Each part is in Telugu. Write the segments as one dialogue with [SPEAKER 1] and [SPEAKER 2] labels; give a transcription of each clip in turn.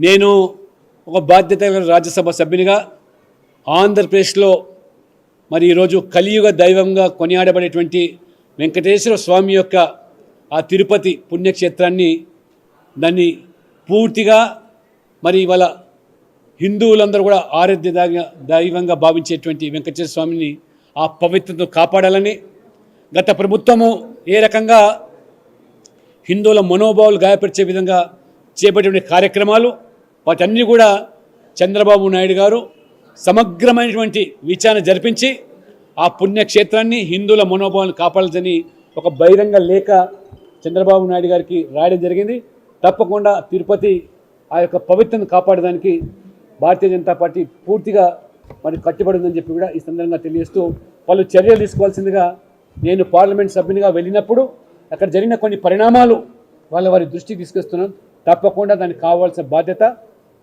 [SPEAKER 1] నేను ఒక బాధ్యత రాజ్యసభ సభ్యునిగా ఆంధ్రప్రదేశ్లో మరి ఈరోజు కలియుగ దైవంగా కొనియాడబడేటువంటి వెంకటేశ్వర స్వామి యొక్క ఆ తిరుపతి పుణ్యక్షేత్రాన్ని దాన్ని పూర్తిగా మరి ఇవాళ హిందువులందరూ కూడా ఆరాధ్య దైవంగా భావించేటువంటి వెంకటేశ్వర స్వామిని ఆ పవిత్రతను కాపాడాలని గత ప్రభుత్వము ఏ రకంగా హిందువుల మనోభావాలు గాయపరిచే విధంగా చేపట్టిన కార్యక్రమాలు వాటన్నీ కూడా చంద్రబాబు నాయుడు గారు సమగ్రమైనటువంటి విచారణ జరిపించి ఆ పుణ్యక్షేత్రాన్ని హిందువుల మనోభావాన్ని కాపాడాలని ఒక బహిరంగ లేఖ చంద్రబాబు నాయుడు గారికి రాయడం జరిగింది. తప్పకుండా తిరుపతి ఆ యొక్క పవిత్రను కాపాడడానికి భారతీయ జనతా పార్టీ పూర్తిగా మరి కట్టుబడి ఉందని చెప్పి కూడా ఈ సందర్భంగా తెలియజేస్తూ వాళ్ళు చర్యలు తీసుకోవాల్సిందిగా నేను పార్లమెంట్ సభ్యునిగా వెళ్ళినప్పుడు అక్కడ జరిగిన కొన్ని పరిణామాలు వాళ్ళ వారి దృష్టికి తీసుకొస్తున్నాను. తప్పకుండా దానికి కావాల్సిన బాధ్యత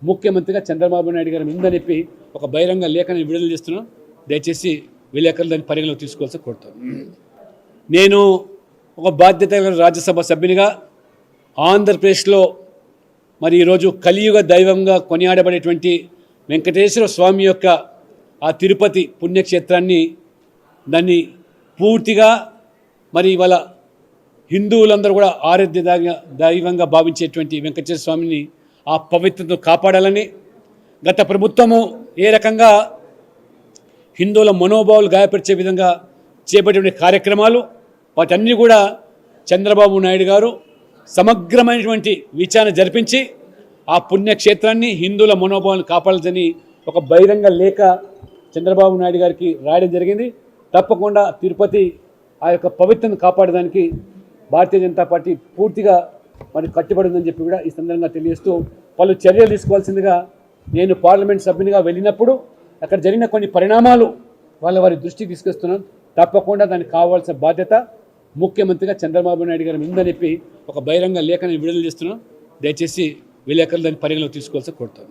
[SPEAKER 1] ముఖ్యమంత్రిగా చంద్రబాబు నాయుడు గారి ఉందని చెప్పి ఒక బహిరంగ లేఖని విడుదల చేస్తున్నాను దయచేసి విలేకరులు దాన్ని పరిగణలోకి తీసుకోవాల్సి కోరుతాను నేను ఒక బాధ్యత రాజ్యసభ సభ్యునిగా ఆంధ్రప్రదేశ్లో మరి ఈరోజు కలియుగ దైవంగా కొనియాడబడేటువంటి వెంకటేశ్వర స్వామి యొక్క ఆ తిరుపతి పుణ్యక్షేత్రాన్ని దాన్ని పూర్తిగా మరి ఇవాళ హిందువులందరూ కూడా ఆరాధ్య దైవంగా భావించేటువంటి వెంకటేశ్వర స్వామిని ఆ పవిత్రతను కాపాడాలని గత ప్రభుత్వము ఏ రకంగా హిందువుల మనోభావాలు గాయపరిచే విధంగా చేపట్టిన కార్యక్రమాలు వాటన్నీ కూడా చంద్రబాబు నాయుడు గారు సమగ్రమైనటువంటి విచారణ జరిపించి ఆ పుణ్యక్షేత్రాన్ని హిందువుల మనోభావాలను కాపాడాలని ఒక బహిరంగ లేఖ చంద్రబాబు నాయుడు గారికి రాయడం జరిగింది. తప్పకుండా తిరుపతి ఆ యొక్క పవిత్రను కాపాడడానికి భారతీయ జనతా పార్టీ పూర్తిగా మరి కట్టుబడి ఉందని చెప్పి కూడా ఈ సందర్భంగా తెలియజేస్తూ వాళ్ళు చర్యలు తీసుకోవాల్సిందిగా నేను పార్లమెంట్ సభ్యునిగా వెళ్ళినప్పుడు అక్కడ జరిగిన కొన్ని పరిణామాలు వాళ్ళ వారి దృష్టికి తీసుకొస్తున్నాం. తప్పకుండా దానికి కావాల్సిన బాధ్యత ముఖ్యమంత్రిగా చంద్రబాబు నాయుడు గారు ఉందని చెప్పి ఒక బహిరంగ లేఖని విడుదల చేస్తున్నాం. దయచేసి విలేకరులు దాన్ని పరిగణలోకి తీసుకోవాల్సి కోరుతాను.